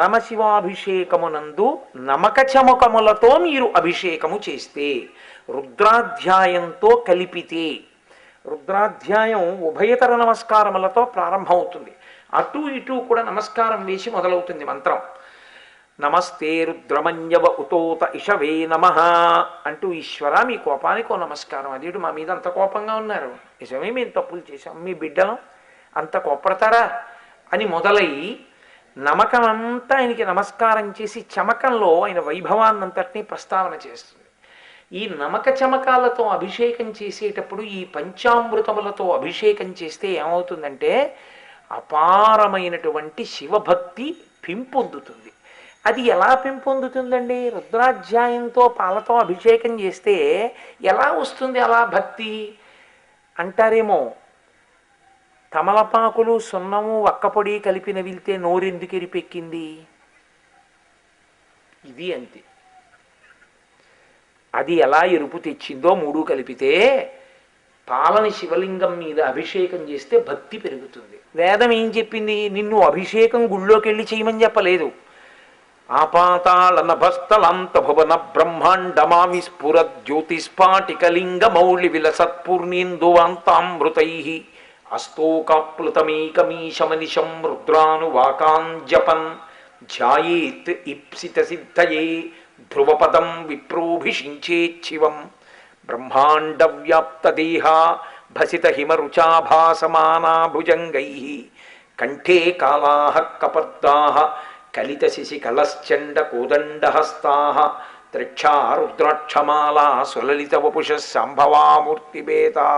పరమశివాభిషేకమునందు నమక చమకములతో మీరు అభిషేకము చేస్తే రుద్రాధ్యాయంతో కలిపితే రుద్రాధ్యాయం ఉభయతర నమస్కారములతో ప్రారంభమవుతుంది. అటు ఇటు కూడా నమస్కారం వేసి మొదలవుతుంది మంత్రం. నమస్తే రుద్రమన్యవ ఉతోత ఇషవే నమ అంటూ ఈశ్వర మీ కోపానికి ఓ నమస్కారం అదేడు మా మీద అంత కోపంగా ఉన్నారు. నిజమే మేము తప్పులు చేశాం. మీ బిడ్డలం అంత కోపడతారా అని మొదలై నమకం అంతా ఆయనకి నమస్కారం చేసి చమకంలో ఆయన వైభవాన్నంతటినీ ప్రస్తావన చేస్తుంది. ఈ నమక చమకాలతో అభిషేకం చేసేటప్పుడు ఈ పంచామృతములతో అభిషేకం చేస్తే ఏమవుతుందంటే అపారమైనటువంటి శివభక్తి పెంపొందుతుంది. అది ఎలా పెంపొందుతుందండి? రుద్రాధ్యాయంతో పాలతో అభిషేకం చేస్తే ఎలా వస్తుంది అలా భక్తి? అంటారేమో తమలపాకులు సున్నము వక్కపొడి కలిపిన వెళ్తే నోరెందుకు ఎరిపెక్కింది? ఇది అంతే. అది ఎలా ఎరుపు తెచ్చిందో మూడు కలిపితే పాలని శివలింగం మీద అభిషేకం చేస్తే భక్తి పెరుగుతుంది. వేదం ఏం చెప్పింది? నిన్ను అభిషేకం గుళ్ళోకి వెళ్ళి చేయమని చెప్పలేదు. ఆపాతాళ నభస్థలంత భువన బ్రహ్మాండమామి స్ఫుర జ్యోతిస్ఫాటికలింగ మౌళి విలసత్పూర్ణేందువాంతామృతై అస్తోకాప్లుతమేకమీశమనిశం రుద్రానువాకాంజపన్ ధ్యాయేత్ ఇప్సిత సిద్ధయే ధ్రువపదం విప్రోభిషించేచ్ఛివం బ్రహ్మాండవ్యాప్తదేహా భసిత హిమరుచాభాసమానా భుజంగై కంఠే కాళా కపర్దా కలిత శిశి కలశ్చండ కోదండహస్తా రుద్రాక్షమాలా సులలిత వపుష సంభవామూర్తిభేదా.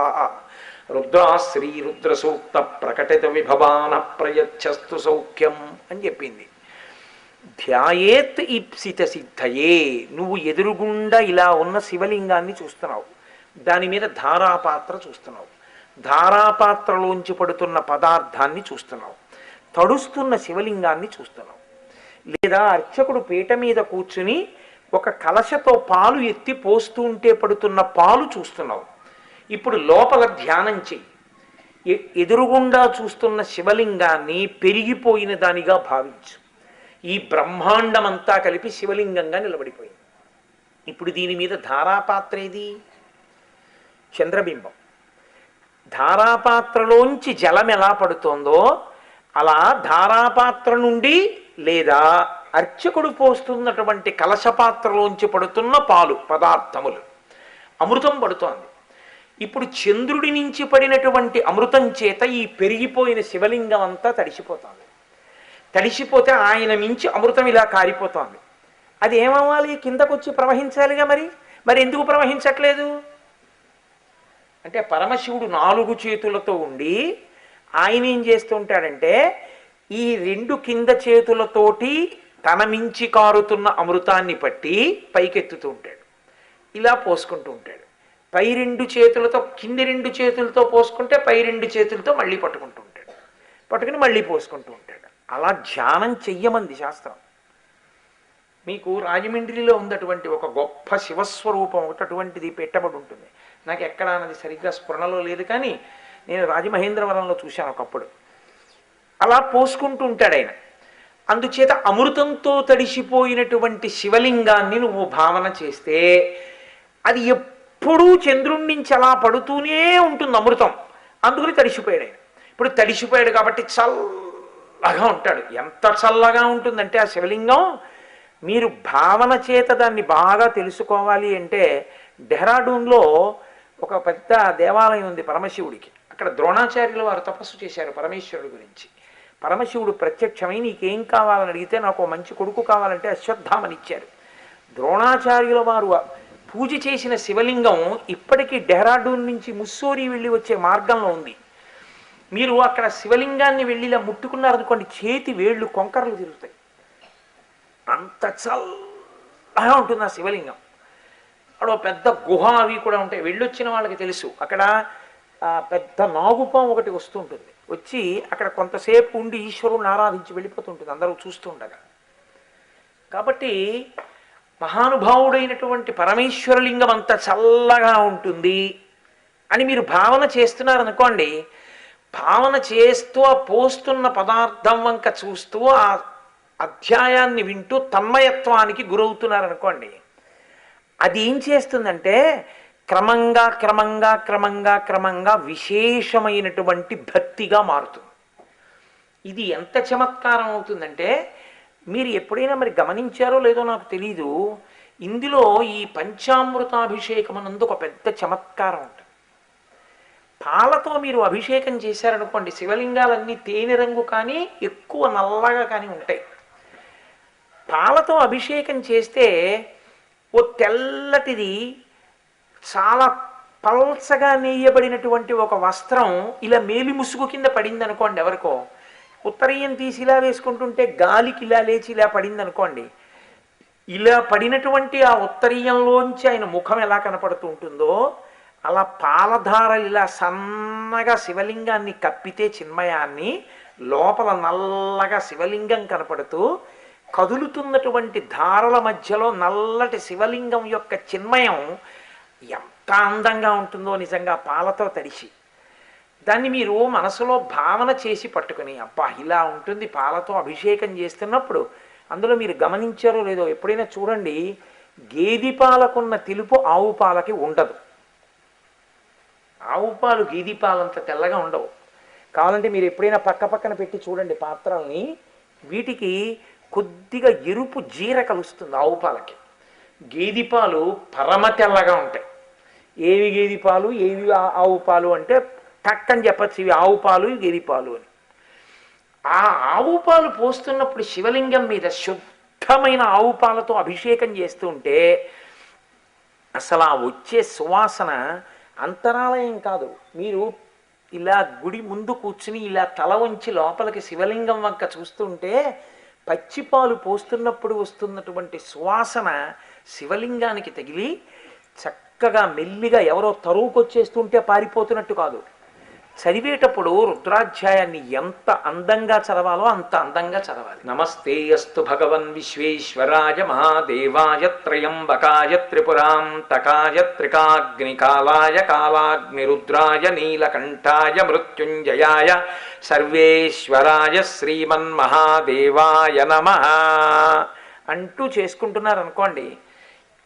రుద్రా శ్రీరుద్ర సూక్త ప్రకటిత విభవాన ప్రయచ్చస్తు సౌఖ్యం అని చెప్పింది. ధ్యాయేత్ ఇప్సిత సిద్ధయే నువ్వు ఎదురుగుండా ఇలా ఉన్న శివలింగాన్ని చూస్తున్నావు. దాని మీద ధారాపాత్ర చూస్తున్నావు. ధారాపాత్రలోంచి పడుతున్న పదార్థాన్ని చూస్తున్నావు. తడుస్తున్న శివలింగాన్ని చూస్తున్నావు. లేదా అర్చకుడు పీట మీద కూర్చుని ఒక కలశతో పాలు ఎత్తి పోస్తూ ఉంటే పడుతున్న పాలు చూస్తున్నావు. ఇప్పుడు లోపల ధ్యానం చెయ్యి. ఎదురుగుండా చూస్తున్న శివలింగాన్ని పెరిగిపోయిన దానిగా భావించు. ఈ బ్రహ్మాండమంతా కలిపి శివలింగంగా నిలబడిపోయింది. ఇప్పుడు దీని మీద ధారాపాత్ర ఏది? చంద్రబింబం. ధారాపాత్రలోంచి జలం ఎలా పడుతోందో అలా ధారాపాత్ర నుండి లేదా అర్చకుడు పోస్తున్నటువంటి కలశపాత్రలోంచి పడుతున్న పాలు పదార్థములు. అమృతం పడుతోంది. ఇప్పుడు చంద్రుడి నుంచి పడినటువంటి అమృతం చేత ఈ పెరిగిపోయిన శివలింగం అంతా తడిసిపోతోంది. తడిసిపోతే ఆయన మించి అమృతం ఇలా కారిపోతోంది. అది ఏమవ్వాలి? కిందకొచ్చి ప్రవహించాలిగా మరి? మరి ఎందుకు ప్రవహించట్లేదు? అంటే పరమశివుడు నాలుగు చేతులతో ఉండి ఆయన ఏం చేస్తుంటాడంటే ఈ రెండు కింద చేతులతోటి తన మించి కారుతున్న అమృతాన్ని పట్టి పైకెత్తుతూ ఉంటాడు. ఇలా పోసుకుంటూ ఉంటాడు. పై రెండు చేతులతో కింది రెండు చేతులతో పోసుకుంటే పై రెండు చేతులతో మళ్ళీ పట్టుకుంటూ ఉంటాడు. పట్టుకుని మళ్ళీ పోసుకుంటూ ఉంటాడు. అలా ధ్యానం చెయ్యమంది శాస్త్రం. మీకు రాజమండ్రిలో ఉన్నటువంటి ఒక గొప్ప శివస్వరూపం ఒకటి అటువంటిది పెట్టబడి ఉంటుంది. నాకు ఎక్కడ అన్నది సరిగ్గా స్ఫురణలో లేదు కానీ నేను రాజమహేంద్రవరంలో చూశాను ఒకప్పుడు. అలా పోసుకుంటూ ఉంటాడు ఆయన. అందుచేత అమృతంతో తడిసిపోయినటువంటి శివలింగాన్ని నువ్వు భావన చేస్తే అది ఎప్పుడు చంద్రుడి నుంచి అలా పడుతూనే ఉంటుంది అమృతం. అందుకని తడిసిపోయాడు ఆయన. ఇప్పుడు తడిసిపోయాడు కాబట్టి చల్లగా ఉంటాడు. ఎంత చల్లగా ఉంటుందంటే ఆ శివలింగం మీరు భావన చేత దాన్ని బాగా తెలుసుకోవాలి అంటే డెహ్రాడూన్లో ఒక పెద్ద దేవాలయం ఉంది పరమశివుడికి. అక్కడ ద్రోణాచార్యులు వారు తపస్సు చేశారు పరమేశ్వరుడి గురించి. పరమశివుడు ప్రత్యక్షమై నీకేం కావాలని అడిగితే నాకు మంచి కొడుకు కావాలంటే అశ్వత్థామని ఇచ్చారు ద్రోణాచార్యుల వారు పూజ చేసిన శివలింగం ఇప్పటికీ డెహ్రాడూన్ నుంచి ముస్సోరి వెళ్ళి వచ్చే మార్గంలో ఉంది. మీరు అక్కడ శివలింగాన్ని వెళ్ళి ఇలా ముట్టుకున్నారనుకోండి చేతి వేళ్ళు కొంకరలు తిరుగుతాయి. అంత చల్లగా ఉంటుంది ఆ శివలింగం. అక్కడ పెద్ద గుహ అవి కూడా ఉంటాయి. వెళ్ళొచ్చిన వాళ్ళకి తెలుసు. అక్కడ పెద్ద నాగుపాం ఒకటి వస్తుంటుంది. వచ్చి అక్కడ కొంతసేపు ఉండి ఈశ్వరుని ఆరాధించి వెళ్ళిపోతుంటుంది. అందరూ చూస్తూ ఉండగా. కాబట్టి మహానుభావుడైనటువంటి పరమేశ్వరలింగం అంత చల్లగా ఉంటుంది అని మీరు భావన చేస్తున్నారనుకోండి భావన చేస్తూ ఆ పోస్తున్న పదార్థం వంక చూస్తూ ఆ అధ్యాయాన్ని వింటూ తన్మయత్వానికి గురవుతున్నారనుకోండి అది ఏం చేస్తుందంటే క్రమంగా క్రమంగా క్రమంగా క్రమంగా విశేషమైనటువంటి భక్తిగా మారుతుంది. ఇది ఎంత చమత్కారం అవుతుందంటే మీరు ఎప్పుడైనా మరి గమనించారో లేదో నాకు తెలీదు. ఇందులో ఈ పంచామృతాభిషేకం అన్నందు ఒక పెద్ద చమత్కారం ఉంటుంది. పాలతో మీరు అభిషేకం చేశారనుకోండి శివలింగాలన్నీ తేనె రంగు కానీ ఎక్కువ నల్లగా కానీ ఉంటాయి. పాలతో అభిషేకం చేస్తే ఓ తెల్లటిది చాలా పల్చగా నేయబడినటువంటి ఒక వస్త్రం ఇలా మేలి ముసుగు కింద పడింది అనుకోండి ఎవరికో ఉత్తరీయం తీసి ఇలా వేసుకుంటుంటే గాలికి ఇలా లేచి ఇలా పడింది అనుకోండి ఇలా పడినటువంటి ఆ ఉత్తరీయంలోంచి ఆయన ముఖం ఎలా కనపడుతూ ఉంటుందో అలా పాలధారలు ఇలా సన్నగా శివలింగాన్ని కప్పితే చిన్మయాన్ని లోపల నల్లగా శివలింగం కనపడుతూ కదులుతున్నటువంటి ధారల మధ్యలో నల్లటి శివలింగం యొక్క చిన్మయం ఎంత అందంగా ఉంటుందో నిజంగా పాలతో తడిసి. దాన్ని మీరు మనసులో భావన చేసి పట్టుకుని అబ్బా ఇలా ఉంటుంది పాలతో అభిషేకం చేస్తున్నప్పుడు అందులో మీరు గమనించారో లేదో ఎప్పుడైనా చూడండి గేది పాలకున్న తెలుపు ఆవు పాలకి ఉండదు. ఆవు పాలు గేది పాలంత తెల్లగా ఉండవు. కావాలంటే మీరు ఎప్పుడైనా పక్క పక్కన పెట్టి చూడండి పాత్రల్ని వీటికి కొద్దిగా ఎరుపు జీర కలుస్తుంది ఆవు పాలకి. గేది పాలు పరమ తెల్లగా ఉంటాయి. ఏవి గేది పాలు? ఏవి ఆ- ఆవు పాలు అంటే టక్కని చెప్పచ్చు ఇవి ఆవు పాలు ఇవి పాలు అని. ఆ ఆవు పాలు పోస్తున్నప్పుడు శివలింగం మీద శుద్ధమైన ఆవు పాలతో అభిషేకం చేస్తుంటే అసలు ఆ వచ్చే సువాసన అంతరాలయం కాదు. మీరు ఇలా గుడి ముందు కూర్చుని ఇలా తల వంచి లోపలికి శివలింగం వంక చూస్తుంటే పచ్చిపాలు పోస్తున్నప్పుడు వస్తున్నటువంటి సువాసన శివలింగానికి తగిలి చక్కగా మెల్లిగా ఎవరో తరువుకొచ్చేస్తుంటే పారిపోతున్నట్టు కాదు. చదివేటప్పుడు రుద్రాధ్యాయాన్ని ఎంత అందంగా చదవాలో అంత అందంగా చదవాలి. నమస్తే అస్తు భగవన్ విశ్వేశ్వరాయ మహాదేవాయ త్రయంబకాయ త్రిపురాం తకాయ త్రికాగ్నికాలాయ కాలాగ్నిరుద్రాయ నీలకంఠాయ మృత్యుంజయాయ సర్వేశ్వరాయ శ్రీమన్మహాదేవాయ నమ. అంటూ చేసుకుంటున్నారనుకోండి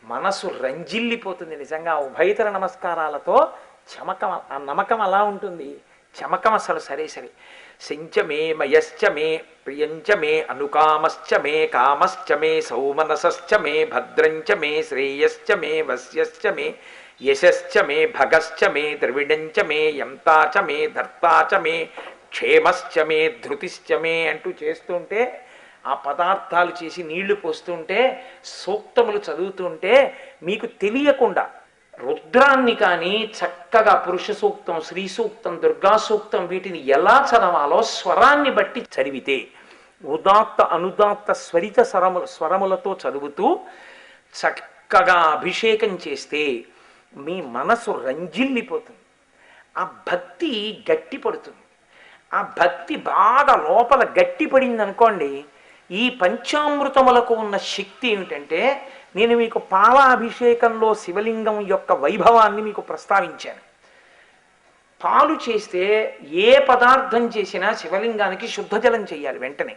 మనసు రంజిల్లిపోతుంది నిజంగా. ఉభయతర నమస్కారాలతో చమకం ఆ నమ్మకం అలా ఉంటుంది. చమకం అసలు సరే సరే. శంచ మే మయశ్చ మే ప్రియంచ మే అనుకామశ్చ మే కామశ్చ మే సౌమనసశ్చ మే భద్రంచ మే శ్రేయశ్చ మే వశ్యశ్చ మే యశశ్చ మే భగశ్చ మే ద్రవిడంచ మే యంతాచ మే ధర్తాచ మే క్షేమశ్చ మే ధృతిశ్చ మే అంటూ చేస్తుంటే ఆ పదార్థాలు చేసి నీళ్ళు పోస్తుంటే సూక్తములు చదువుతుంటే మీకు తెలియకుండా రుద్రాన్ని కానీ చక్కగా పురుష సూక్తం శ్రీ సూక్తం దుర్గా సూక్తం వీటిని ఎలా చదవాలో స్వరాన్ని బట్టి చదివితే ఉదాత్త అనుదాత్త స్వరిత స్వరము స్వరములతో చదువుతూ చక్కగా అభిషేకం చేస్తే మీ మనసు రంజిల్లిపోతుంది. ఆ భక్తి గట్టిపడుతుంది. ఆ భక్తి బాగా లోపల గట్టిపడింది అనుకోండి ఈ పంచామృతములకు ఉన్న శక్తి ఏమిటంటే నేను మీకు పాలాభిషేకంలో శివలింగం యొక్క వైభవాన్ని మీకు ప్రస్తావించాను. పాలు చేస్తే ఏ పదార్థం చేసినా శివలింగానికి శుద్ధ జలం చేయాలి వెంటనే.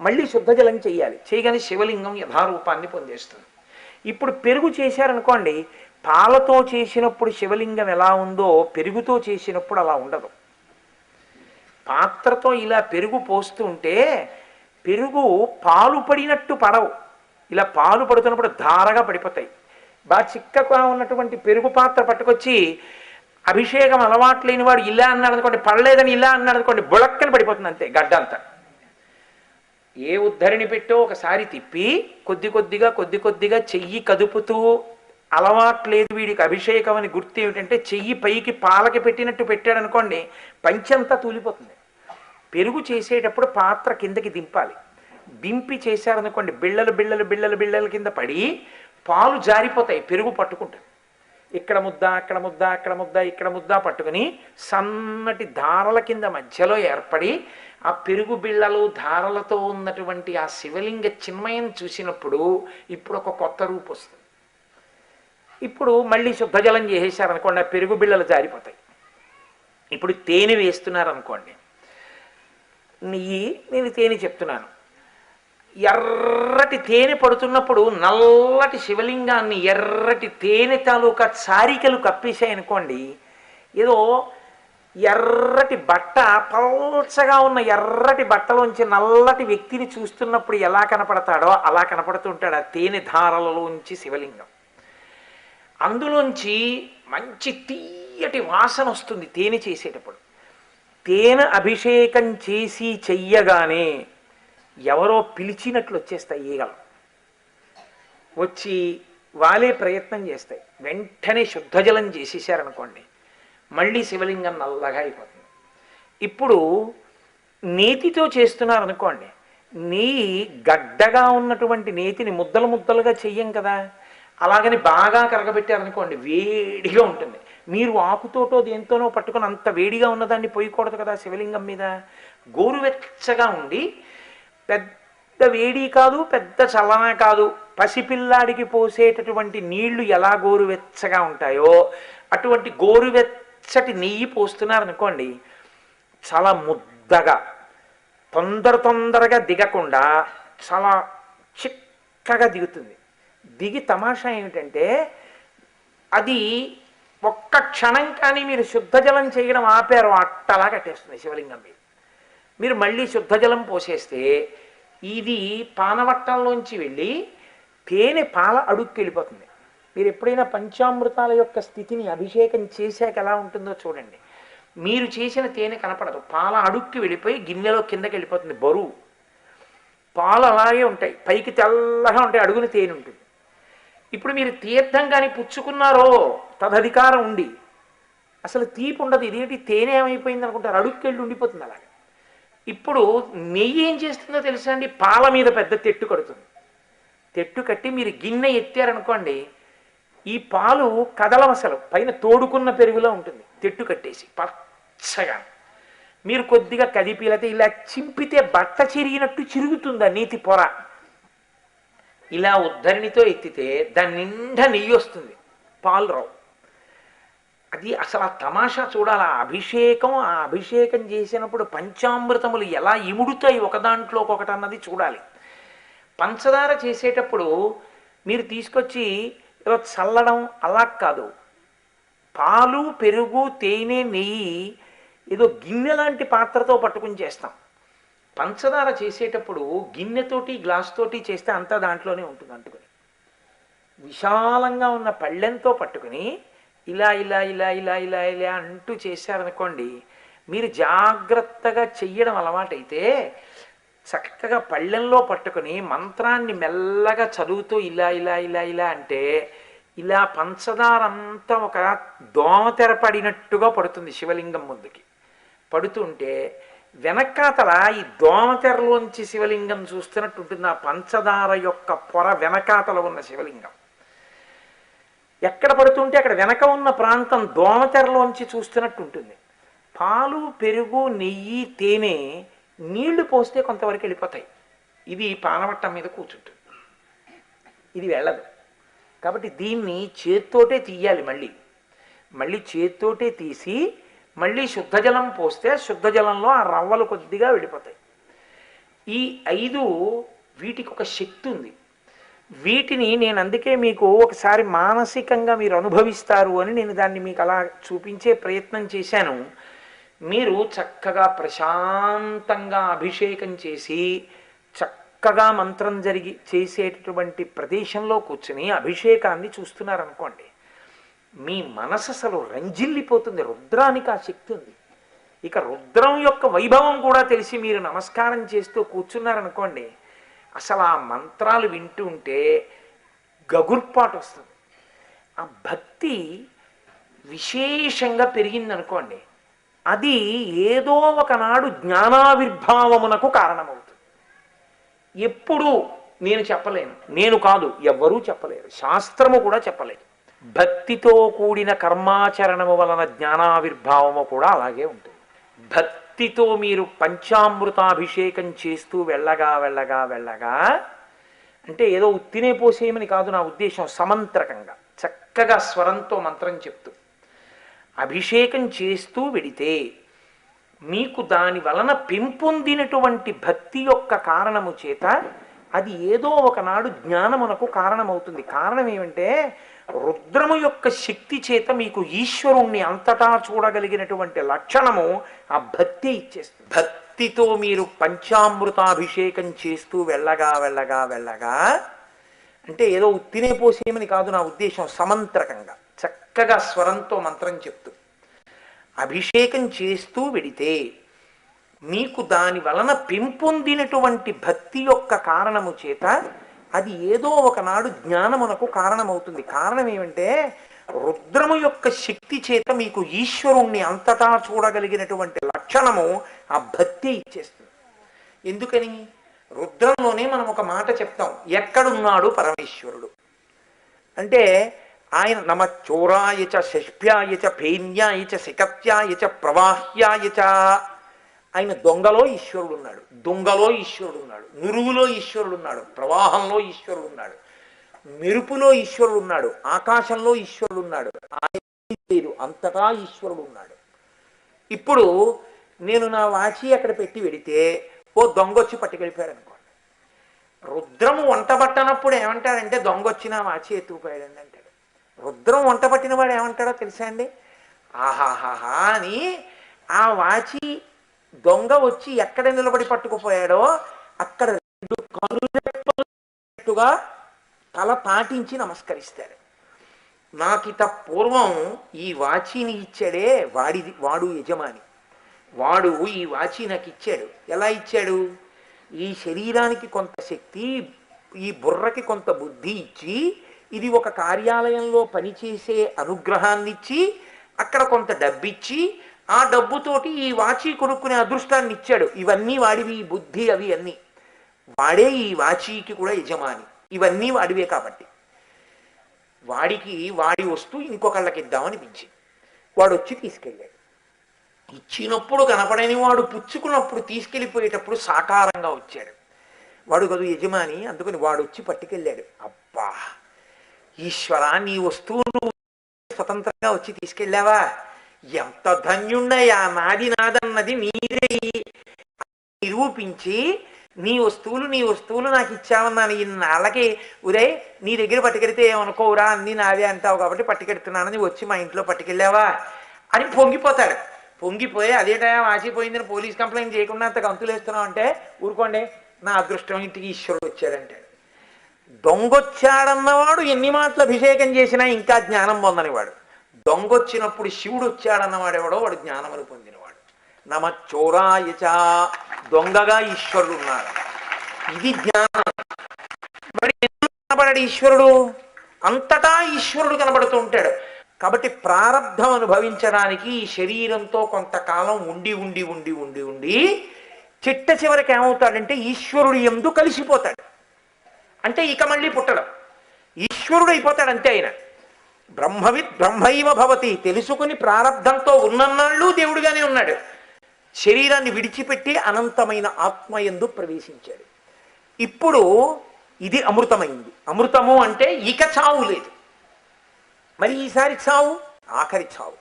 మళ్ళీ శుద్ధ జలం చేయాలి. చేయగానే శివలింగం యథారూపాన్ని పొందేస్తుంది. ఇప్పుడు పెరుగు చేశారనుకోండి పాలతో చేసినప్పుడు శివలింగం ఎలా ఉందో పెరుగుతో చేసినప్పుడు అలా ఉండదు. పాత్రతో ఇలా పెరుగు పోస్తుంటే పెరుగు పాలు పడినట్టు పడవు. ఇలా పాలు పడుతున్నప్పుడు ధారగా పడిపోతాయి. బాగా చిక్కగా ఉన్నటువంటి పెరుగు పాత్ర పట్టుకొచ్చి అభిషేకం అలవాటు లేని వాడు ఇలా అన్నాడు అనుకోండి పడలేదని ఇలా అన్నాడు అనుకోండి బుళక్కని పడిపోతుంది అంతే గడ్డంతా ఏ ఉద్ధరిణి పెట్టో ఒకసారి తిప్పి కొద్ది కొద్దిగా కొద్ది కొద్దిగా చెయ్యి కదుపుతూ అలవాటు లేదు వీడికి అభిషేకం అని గుర్తు ఏమిటంటే చెయ్యి పైకి పాలకి పెట్టినట్టు పెట్టాడు అనుకోండి పంచంతా తూలిపోతుంది. పెరుగు చేసేటప్పుడు పాత్ర కిందకి దింపాలి. దింపి చేశారనుకోండి బిళ్ళలు బిళ్ళలు బిళ్ళలు బిళ్ళల కింద పడి పాలు జారిపోతాయి పెరుగు పట్టుకుంటాయి ఇక్కడ ముద్ద అక్కడ ముద్ద అక్కడ ముద్ద ఇక్కడ ముద్ద పట్టుకుని సన్నటి ధారల కింద మధ్యలో ఏర్పడి ఆ పెరుగు బిళ్ళలు ధారలతో ఉన్నటువంటి ఆ శివలింగ చిన్మయం చూసినప్పుడు ఇప్పుడు ఒక కొత్త రూపు వస్తుంది. ఇప్పుడు మళ్ళీ శుద్ధ జలం చేసేసారనుకోండి ఆ పెరుగు బిళ్ళలు జారిపోతాయి. ఇప్పుడు తేనె వేస్తున్నారనుకోండి. నెయ్యి నేను తేనె చెప్తున్నాను. ఎర్రటి తేనె పడుతున్నప్పుడు నల్లటి శివలింగాన్ని ఎర్రటి తేనె తాలూకా చారికలు కప్పేశాయనుకోండి ఏదో ఎర్రటి బట్ట పల్చగా ఉన్న ఎర్రటి బట్టలోంచి నల్లటి వ్యక్తిని చూస్తున్నప్పుడు ఎలా కనపడతాడో అలా కనపడుతుంటాడు ఆ తేనె ధారలలోంచి శివలింగం. అందులోంచి మంచి తీయటి వాసన వస్తుంది తేనె చేసేటప్పుడు. తేనె అభిషేకం చేసి చెయ్యగానే ఎవరో పిలిచినట్లు వచ్చేస్తాయి ఈగలు. వచ్చి వాలే ప్రయత్నం చేస్తాయి. వెంటనే శుద్ధజలం చేసేసారనుకోండి మళ్ళీ శివలింగం నల్లగా అయిపోతుంది. ఇప్పుడు నేతితో చేస్తున్నారనుకోండి నెయ్యి గడ్డగా ఉన్నటువంటి నేతిని ముద్దలు ముద్దలుగా చెయ్యం కదా. అలాగని బాగా కరగబెట్టారనుకోండి వేడిగా ఉంటుంది. మీరు ఆకుతోటో దేంతోనో పట్టుకొని అంత వేడిగా ఉన్నదాన్ని పోయకూడదు కదా శివలింగం మీద. గోరువెచ్చగా ఉండి పెద్ద వేడి కాదు పెద్ద చలన కాదు. పసిపిల్లాడికి పోసేటటువంటి నీళ్ళు ఎలా గోరువెచ్చగా ఉంటాయో అటువంటి గోరువెచ్చటి నెయ్యి పోస్తున్నారనుకోండి చాలా ముద్దగా తొందర తొందరగా దిగకుండా చాలా చిక్కగా దిగుతుంది. దిగి తమాషా ఏమిటంటే అది ఒక్క క్షణం కానీ మీరు శుద్ధ జలం చేయడం ఆపారు అట్టలా కట్టేస్తుంది శివలింగం మీద. మీరు మళ్ళీ శుద్ధ జలం పోసేస్తే ఇది పానవట్టంలోంచి వెళ్ళి తేనె పాల అడుక్కి వెళ్ళిపోతుంది. మీరు ఎప్పుడైనా పంచామృతాల యొక్క స్థితిని అభిషేకం చేశాక ఎలా ఉంటుందో చూడండి. మీరు చేసిన తేనె కనపడదు. పాల అడుక్కి వెళ్ళిపోయి గిన్నెలో కిందకి వెళ్ళిపోతుంది బరువు. పాలు అలాగే ఉంటాయి. పైకి తెల్లగా ఉంటాయి. అడుగున తేనె ఉంటుంది. ఇప్పుడు మీరు తీర్థం కానీ పుచ్చుకున్నారో తదధికారం ఉండి అసలు తీపి ఉండదు. ఇదేంటి? తేనె ఏమైపోయింది అనుకుంటారు. అడుక్కెళ్ళి ఉండిపోతుంది అలాగే. ఇప్పుడు నెయ్యి ఏం చేస్తుందో తెలుసా అండి? పాల మీద పెద్ద తెట్టు కడుతుంది. తెట్టు కట్టి మీరు గిన్నె ఎత్తారనుకోండి ఈ పాలు కదలవసలు పైన తోడుకున్న పెరుగులో ఉంటుంది. తెట్టు కట్టేసి పచ్చగా. మీరు కొద్దిగా కదిపిలతే ఇలా చింపితే బట్ట చిరిగినట్టు చిరుగుతుంది ఆ నీతి పొర? ఇలా ఉద్ధరణితో ఎత్తితే దాని నిండా నెయ్యి వస్తుంది. పాలు రావు. అది అసలు ఆ తమాషా చూడాలి? ఆ అభిషేకం ఆ అభిషేకం చేసినప్పుడు పంచామృతములు ఎలా ఇముడుతాయి ఒకదాంట్లో ఒకటి అన్నది చూడాలి. పంచదార చేసేటప్పుడు మీరు తీసుకొచ్చి ఏదో చల్లడం అలా కాదు. పాలు పెరుగు తేనె నెయ్యి ఏదో గిన్నె లాంటి పాత్రతో పట్టుకుని చేస్తాం. పంచదార చేసేటప్పుడు గిన్నెతోటి గ్లాస్ తోటి చేస్తే అంతా దాంట్లోనే ఉంటుంది అంటుకుని. విశాలంగా ఉన్న పళ్ళెంతో పట్టుకుని ఇలా ఇలా ఇలా ఇలా ఇలా ఇలా అంటూ చేశారనుకోండి మీరు జాగ్రత్తగా చెయ్యడం అలవాటైతే చక్కగా పళ్ళెంలో పట్టుకుని మంత్రాన్ని మెల్లగా చదువుతూ ఇలా ఇలా ఇలా ఇలా అంటే ఇలా పంచదార అంతా ఒక దోమతెర పడినట్టుగా పడుతుంది శివలింగం ముందుకి. పడుతుంటే వెనకాతల ఈ దోమతెరలోంచి శివలింగం చూస్తున్నట్టు ఉంటుంది ఆ పంచదార యొక్క పొర వెనకాతల ఉన్న శివలింగం. ఎక్కడ పడుతుంటే అక్కడ వెనక ఉన్న ప్రాంతం దోమతెరలోంచి చూస్తున్నట్టు ఉంటుంది పాలు పెరుగు నెయ్యి తేనె నీళ్ళు పోస్తే కొంతవరకు వెళ్ళిపోతాయి. ఇది పానవట్టం మీద కూర్చుంటుంది. ఇది వెళ్ళదు. కాబట్టి దీన్ని చేత్తోటే తీయాలి మళ్ళీ. మళ్ళీ చేత్తోటే తీసి మళ్ళీ శుద్ధ జలం పోస్తే శుద్ధ జలంలో ఆ రవ్వలు కొద్దిగా వెళ్ళిపోతాయి. ఈ ఐదు వీటికి ఒక శక్తి ఉంది. వీటిని నేను అందుకే మీకు ఒకసారి మానసికంగా మీరు అనుభవిస్తారు అని నేను దాన్ని మీకు అలా చూపించే ప్రయత్నం చేశాను. మీరు చక్కగా ప్రశాంతంగా అభిషేకం చేసి చక్కగా మంత్రం జరిగి చేసేటటువంటి ప్రదేశంలో కూర్చుని అభిషేకాన్ని చూస్తున్నారనుకోండి మీ మనసు అసలు రంజిల్లిపోతుంది రుద్రానికి ఆ శక్తి ఉంది. ఇక రుద్రం యొక్క వైభవం కూడా తెలిసి మీరు నమస్కారం చేస్తూ కూర్చున్నారనుకోండి అసలు ఆ మంత్రాలు వింటూ ఉంటే గగుర్పాటు వస్తుంది. ఆ భక్తి విశేషంగా పెరిగిందనుకోండి అది ఏదో ఒకనాడు జ్ఞానావిర్భావమునకు కారణమవుతుంది. ఎప్పుడు నేను చెప్పలేను నేను కాదు ఎవ్వరూ చెప్పలేరు శాస్త్రము కూడా చెప్పలేదు. భక్తితో కూడిన కర్మాచరణము వలన జ్ఞానావిర్భావము కూడా అలాగే ఉంటుంది. భక్తి భక్తితో మీరు పంచామృతాభిషేకం చేస్తూ వెళ్ళగా వెళ్ళగా వెళ్ళగా అంటే ఏదో ఉత్తినే పోసేయమని కాదు నా ఉద్దేశం సమంత్రకంగా చక్కగా స్వరంతో మంత్రం చెప్తూ. అభిషేకం చేస్తూ వెడితే మీకు దాని వలన పెంపొందినటువంటి భక్తి యొక్క కారణము చేత అది ఏదో ఒకనాడు జ్ఞానమునకు కారణమవుతుంది. కారణం ఏమంటే రుద్రము యొక్క శక్తి చేత మీకు ఈశ్వరుణ్ణి అంతటా చూడగలిగినటువంటి లక్షణము ఆ భక్తి ఇచ్చేస్తుంది. భక్తితో మీరు పంచామృతాభిషేకం చేస్తూ వెళ్ళగా వెళ్ళగా వెళ్ళగా అంటే ఏదో ఉత్తినే పోసేయమని కాదు నా ఉద్దేశం సమంత్రకంగా చక్కగా స్వరంతో మంత్రం చెప్తూ. అభిషేకం చేస్తూ వెడితే మీకు దాని వలన పెంపొందినటువంటి భక్తి యొక్క కారణము చేత అది ఏదో ఒకనాడు జ్ఞానమునకు కారణమవుతుంది. కారణం ఏమంటే రుద్రము యొక్క శక్తి చేత మీకు ఈశ్వరుణ్ణి అంతటా చూడగలిగినటువంటి లక్షణము ఆ భక్తి ఇచ్చేస్తుంది. ఎందుకని? రుద్రంలోనే మనం ఒక మాట చెప్తాం. ఎక్కడున్నాడు పరమేశ్వరుడు? అంటే ఆయన నమ చోరాయ చ శష్ప్యాయ చ ఫేన్యాయ చ శికత్యాయ చ ప్రవాహ్యాయ చ ఆయన దొంగలో ఈశ్వరుడు ఉన్నాడు దొంగలో ఈశ్వరుడు ఉన్నాడు నురుగులో ఈశ్వరుడు ఉన్నాడు ప్రవాహంలో ఈశ్వరుడు ఉన్నాడు మెరుపులో ఈశ్వరుడు ఉన్నాడు ఆకాశంలో ఈశ్వరుడు ఉన్నాడు ఆయన లేదు అంతటా ఈశ్వరుడు ఉన్నాడు ఇప్పుడు నేను నా వాచి అక్కడ పెట్టి వెడితే ఓ దొంగ వచ్చి పట్టుకెళ్ళిపోయాడు అనుకోండి రుద్రము వంట పట్టనప్పుడు ఏమంటాడంటే దొంగ వచ్చి నా వాచి ఎత్తుకుపోయాడండి అంటాడు. రుద్రం వంట పట్టిన వాడు ఏమంటాడో తెలుసా అండి? ఆహాహాహా అని ఆ వాచి దొంగ వచ్చి ఎక్కడ నిలబడి పట్టుకుపోయాడో అక్కడ రెండు కనురెప్పలుగా తల పాటించి నమస్కరిస్తాడు. నాకిత పూర్వం ఈ వాచిని ఇచ్చాడే వాడిది వాడు యజమాని. వాడు ఈ వాచి నాకు ఇచ్చాడు. ఎలా ఇచ్చాడు? ఈ శరీరానికి కొంత శక్తి ఈ బుర్రకి కొంత బుద్ధి ఇచ్చి ఇది ఒక కార్యాలయంలో పనిచేసే అనుగ్రహాన్నిచ్చి అక్కడ కొంత డబ్బిచ్చి ఆ డబ్బుతోటి ఈ వాచి కొనుక్కునే అదృష్టాన్ని ఇచ్చాడు ఇవన్నీ వాడివి ఈ బుద్ధి అవి అన్నీ. వాడే ఈ వాచీకి కూడా యజమాని. ఇవన్నీ వాడివే కాబట్టి. వాడికి వాడి వస్తూ ఇంకొకళ్ళకి ఇద్దామనిపించింది వాడు వచ్చి తీసుకెళ్ళాడు. ఇచ్చినప్పుడు కనపడని వాడు పుచ్చుకున్నప్పుడు తీసుకెళ్ళిపోయేటప్పుడు సాకారంగా వచ్చాడు. వాడు కదా యజమాని అందుకని వాడు వచ్చి పట్టుకెళ్ళాడు. అబ్బా! ఈశ్వర నీ వస్తువు స్వతంత్రంగా వచ్చి తీసుకెళ్ళావా? ఎంత ధన్యుణ్ణయ్యా నాది నాదన్నది నీదే నిరూపించి నీ వస్తువులు నీ వస్తువులు నాకు ఇచ్చావన్నాను ఇన్నాళ్ళకి ఉదయ్ నీ దగ్గర పట్టుకెడితే ఏమనుకోవురా? అన్ని నావే అంటావు కాబట్టి పట్టుకెడుతున్నానని వచ్చి మా ఇంట్లో పట్టుకెళ్ళావా? అని పొంగిపోతాడు. పొంగిపోయి అదే టైం వాసిపోయిందని పోలీస్ కంప్లైంట్ చేయకుండా అంత గంతులేస్తున్నావు అంటే ఊరుకోండి నా అదృష్టం ఇంటికి ఈశ్వరుడు వచ్చాడంటాడు దొంగొచ్చాడన్నవాడు ఎన్ని మాటలు అభిషేకం చేసినా ఇంకా జ్ఞానం పొందనివాడు. దొంగొచ్చినప్పుడు శివుడు వచ్చాడన్నవాడెవడో వాడు జ్ఞానమును పొందినవాడు. నమ చోరాయచ దొంగగా ఈశ్వరుడు ఉన్నాడు ఇది జ్ఞానం. మరి ఎందుకు కనబడాడు ఈశ్వరుడు? అంతటా ఈశ్వరుడు కనబడుతూ ఉంటాడు. కాబట్టి ప్రారంధం అనుభవించడానికి ఈ శరీరంతో కొంతకాలం ఉండి ఉండి ఉండి ఉండి ఉండి చిట్ట చివరికి ఏమవుతాడంటే ఈశ్వరుడు ఎందు కలిసిపోతాడు. అంటే ఇక మళ్ళీ పుట్టడం. ఈశ్వరుడు అయిపోతాడు అంతే ఆయన బ్రహ్మవిత్ బ్రహ్మైవ భవతి తెలుసుకుని ప్రారంధంతో ఉన్నన్నాళ్ళు దేవుడుగానే ఉన్నాడు. శరీరాన్ని విడిచిపెట్టి అనంతమైన ఆత్మ ఎందు ప్రవేశించాడు. ఇప్పుడు ఇది అమృతమైంది. అమృతము అంటే ఇక చావు లేదు. మరి ఈసారి చావు? ఆఖరి చావు.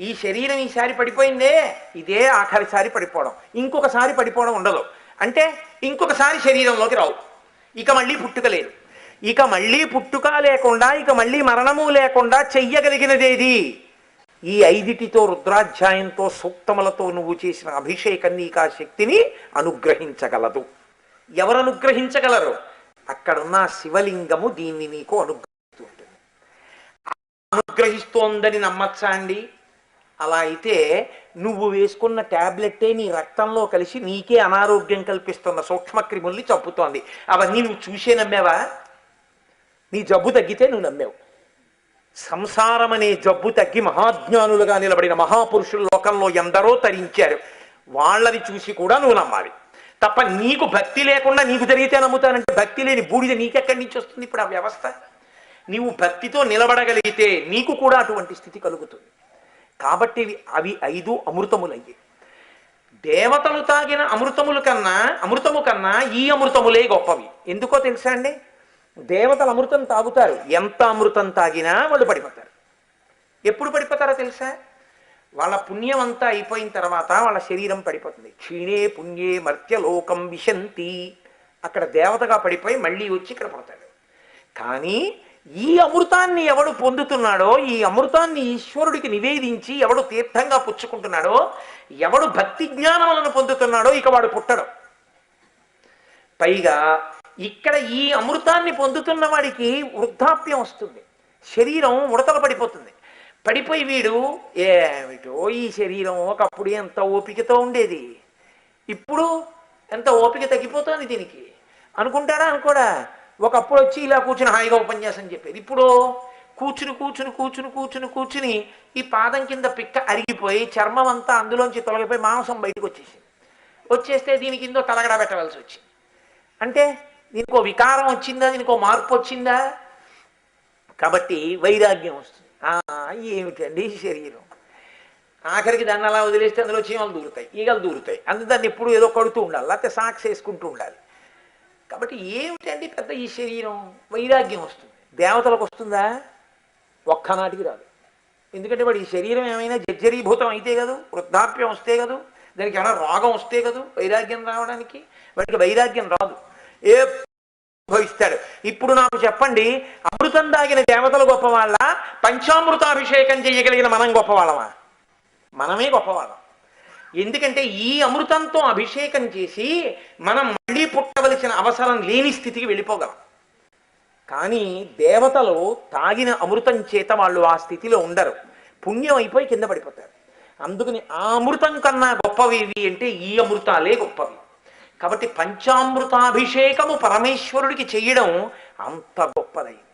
ఈ శరీరం ఈసారి పడిపోయిందే? ఇదే ఆఖరిసారి పడిపోవడం. ఇంకొకసారి పడిపోవడం ఉండదు. అంటే ఇంకొకసారి శరీరంలోకి రావు. ఇక మళ్ళీ పుట్టుక లేదు. ఇక మళ్ళీ పుట్టుక లేకుండా ఇక మళ్ళీ మరణము లేకుండా చెయ్యగలిగినదేది? ఈ ఐదిటితో రుద్రాధ్యాయంతో సూక్తములతో నువ్వు చేసిన అభిషేకం నీకు ఆ శక్తిని అనుగ్రహించగలదు. ఎవరు అనుగ్రహించగలరు అక్కడున్న శివలింగము దీన్ని నీకు అనుగ్రహిస్తూ ఉంటుంది. అనుగ్రహిస్తోందని నమ్మచ్చా అండి? అలా అయితే నువ్వు వేసుకున్న ట్యాబ్లెట్టే నీ రక్తంలో కలిసి నీకే అనారోగ్యం కల్పిస్తున్న సూక్ష్మక్రిముల్ని చంపుతోంది. అవన్నీ నువ్వు చూసే నమ్మేవా? నీ జబ్బు తగ్గితే నువ్వు నమ్మావు. సంసారం అనే జబ్బు తగ్గి మహాజ్ఞానులుగా నిలబడిన మహాపురుషులు లోకంలో ఎందరో తరించారు. వాళ్ళని చూసి కూడా నువ్వు నమ్మాలి. తప్ప నీకు భక్తి లేకుండా నీకు జరిగితే నమ్ముతానంటే భక్తి లేని బూడిద నీకెక్కడి నుంచి వస్తుంది ఇప్పుడు ఆ వ్యవస్థ? నీవు భక్తితో నిలబడగలిగితే నీకు కూడా అటువంటి స్థితి కలుగుతుంది. కాబట్టి అవి ఐదు అమృతములయ్యి. దేవతలు తాగిన అమృతములు కన్నా అమృతము కన్నా ఈ అమృతములే గొప్పవి. ఎందుకో తెలుసా అండి? దేవతలు అమృతం తాగుతారు. ఎంత అమృతం తాగినా వాళ్ళు పడిపోతారు. ఎప్పుడు పడిపోతారో తెలుసా? వాళ్ళ పుణ్యం అంతా అయిపోయిన తర్వాత వాళ్ళ శరీరం పడిపోతుంది. క్షీణే పుణ్యే మర్త్యలోకం విశంతి. అక్కడ దేవతగా పడిపోయి మళ్ళీ వచ్చి ఇక్కడ పడతాడు. కానీ ఈ అమృతాన్ని ఎవడు పొందుతున్నాడో ఈ అమృతాన్ని ఈశ్వరుడికి నివేదించి ఎవడు తీర్థంగా పుచ్చుకుంటున్నాడో ఎవడు భక్తి జ్ఞానములను పొందుతున్నాడో ఇక వాడు పుట్టడు. పైగా ఇక్కడ ఈ అమృతాన్ని పొందుతున్న వాడికి వృద్ధాప్యం వస్తుంది. శరీరం ఉడతలు పడిపోతుంది. పడిపోయి వీడు ఏమిటో ఈ శరీరం ఒకప్పుడు ఎంత ఓపికతో ఉండేది? ఇప్పుడు ఎంత ఓపిక తగ్గిపోతుంది దీనికి? అనుకుంటాడా అనుకోడా ఒకప్పుడు వచ్చి ఇలా కూర్చుని హాయిగా ఉపన్యాసం చెప్పేది. ఇప్పుడు కూర్చుని కూర్చుని కూర్చుని కూర్చుని కూర్చుని ఈ పాదం కింద పిక్క అరిగిపోయి చర్మం అంతా అందులోంచి తొలగిపోయి మాంసం బయటకు వచ్చేసింది. వచ్చేస్తే దీని కింద తలగడ పెట్టవలసి వచ్చింది. అంటే దీనికో వికారం వచ్చిందా? దీనికో మార్పు వచ్చిందా? కాబట్టి వైరాగ్యం వస్తుంది. ఏమిటండి శరీరం? ఆఖరికి దాన్ని అలా వదిలేస్తే అందులో చీమలు దూరుతాయి ఈగలు దూరుతాయి. అందుకే దాన్ని ఎప్పుడు ఏదో కడుతూ ఉండాలి లేకపోతే సాక్స్ వేసుకుంటూ ఉండాలి. కాబట్టి ఏమిటండి పెద్ద ఈ శరీరం? వైరాగ్యం వస్తుంది. దేవతలకు వస్తుందా? ఒక్కనాటికి రాదు. ఎందుకంటే వాడు ఈ శరీరం ఏమైనా జర్జరీభూతం అయితే కదూ వృద్ధాప్యం వస్తే కదూ దానికి ఏమైనా రోగం వస్తే కదూ వైరాగ్యం రావడానికి వాడికి వైరాగ్యం రాదు. ఏ భవిస్తాడు ఇప్పుడు నాకు చెప్పండి అమృతం దాగిన దేవతలు గొప్పవాళ్ళ? పంచామృతాభిషేకం చేయగలిగిన మనం గొప్పవాళ్ళమా? మనమే గొప్పవాళ్ళం. ఎందుకంటే ఈ అమృతంతో అభిషేకం చేసి మనం మళ్ళీ పుట్టవలసిన అవసరం లేని స్థితికి వెళ్ళిపోగలం. కానీ దేవతలు తాగిన అమృతం చేత వాళ్ళు ఆ స్థితిలో ఉండరు. పుణ్యం అయిపోయి కింద పడిపోతారు. అందుకని ఆ అమృతం కన్నా గొప్పవి అంటే ఈ అమృతాలే గొప్పవి. కాబట్టి పంచామృతాభిషేకము పరమేశ్వరుడికి చేయడం అంత గొప్పదైంది